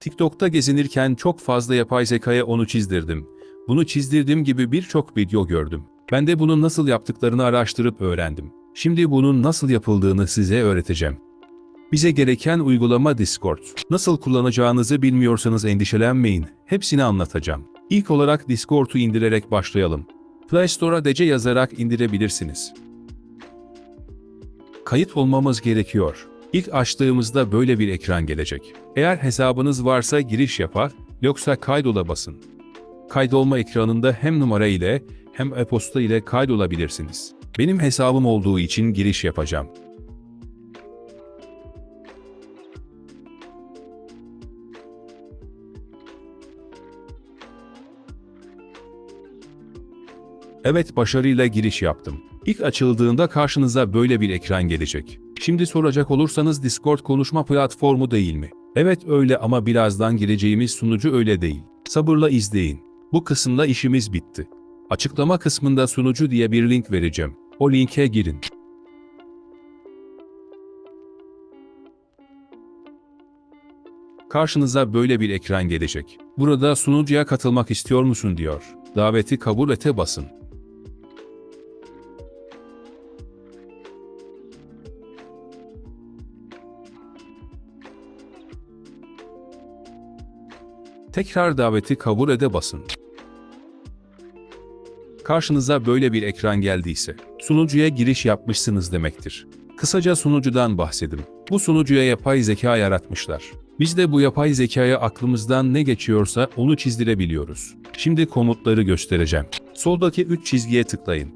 TikTok'ta gezinirken çok fazla yapay zekaya onu çizdirdim. Bunu çizdirdiğim gibi birçok video gördüm. Ben de bunun nasıl yaptıklarını araştırıp öğrendim. Şimdi bunun nasıl yapıldığını size öğreteceğim. Bize gereken uygulama Discord. Nasıl kullanacağınızı bilmiyorsanız endişelenmeyin. Hepsini anlatacağım. İlk olarak Discord'u indirerek başlayalım. Play Store'a DC yazarak indirebilirsiniz. Kayıt olmamız gerekiyor. İlk açtığımızda böyle bir ekran gelecek. Eğer hesabınız varsa giriş yapar, yoksa kaydola basın. Kaydolma ekranında hem numara ile hem e-posta ile kaydolabilirsiniz. Benim hesabım olduğu için giriş yapacağım. Evet başarıyla giriş yaptım. İlk açıldığında karşınıza böyle bir ekran gelecek. Şimdi soracak olursanız Discord konuşma platformu değil mi? Evet öyle ama birazdan gireceğimiz sunucu öyle değil. Sabırla izleyin. Bu kısımda işimiz bitti. Açıklama kısmında sunucu diye bir link vereceğim. O linke girin. Karşınıza böyle bir ekran gelecek. Burada sunucuya katılmak istiyor musun diyor. Daveti kabul ete basın. Tekrar daveti kabul ede basın. Karşınıza böyle bir ekran geldiyse, sunucuya giriş yapmışsınız demektir. Kısaca sunucudan bahsedin. Bu sunucuya yapay zeka yaratmışlar. Biz de bu yapay zekaya aklımızdan ne geçiyorsa onu çizdirebiliyoruz. Şimdi komutları göstereceğim. Soldaki 3 çizgiye tıklayın.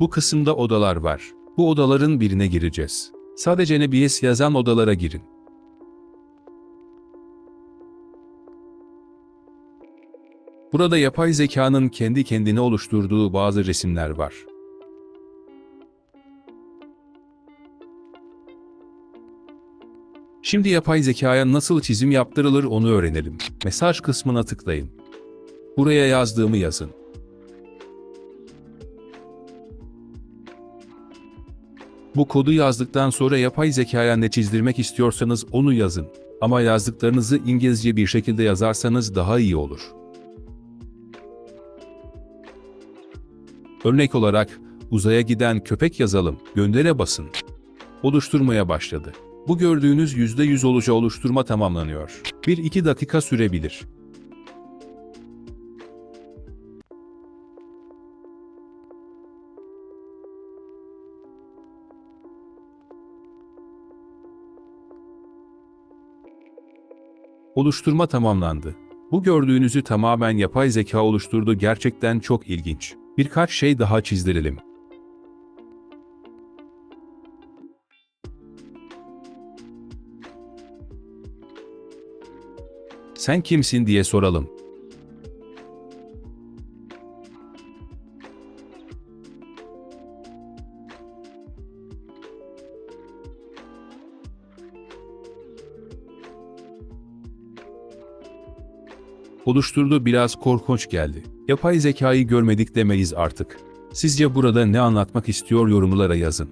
Bu kısımda odalar var. Bu odaların birine gireceğiz. Sadece NBS yazan odalara girin. Burada yapay zekanın kendi kendine oluşturduğu bazı resimler var. Şimdi yapay zekaya nasıl çizim yaptırılır onu öğrenelim. Mesaj kısmına tıklayın. Buraya yazdığımı yazın. Bu kodu yazdıktan sonra yapay zekaya ne çizdirmek istiyorsanız onu yazın. Ama yazdıklarınızı İngilizce bir şekilde yazarsanız daha iyi olur. Örnek olarak uzaya giden köpek yazalım, göndere basın. Oluşturmaya başladı. Bu gördüğünüz %100 olucu oluşturma tamamlanıyor. 1-2 dakika sürebilir. Oluşturma tamamlandı. Bu gördüğünüzü tamamen yapay zeka oluşturdu gerçekten çok ilginç. Birkaç şey daha çizdirelim. Sen kimsin diye soralım. Oluşturdu biraz korkunç geldi. Yapay zekayı görmedik demeyiz artık. Sizce burada ne anlatmak istiyor yorumlara yazın.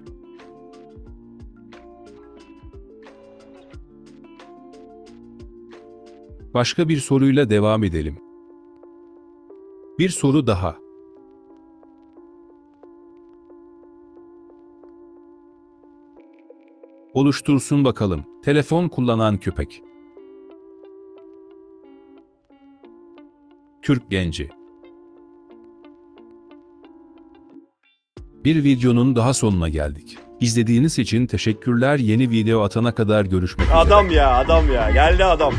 Başka bir soruyla devam edelim. Bir soru daha. Oluştursun bakalım. Telefon kullanan köpek. Türk genci. Bir videonun daha sonuna geldik. İzlediğiniz için teşekkürler. Yeni video atana kadar görüşmek üzere. Adam ya adam ya geldi adam.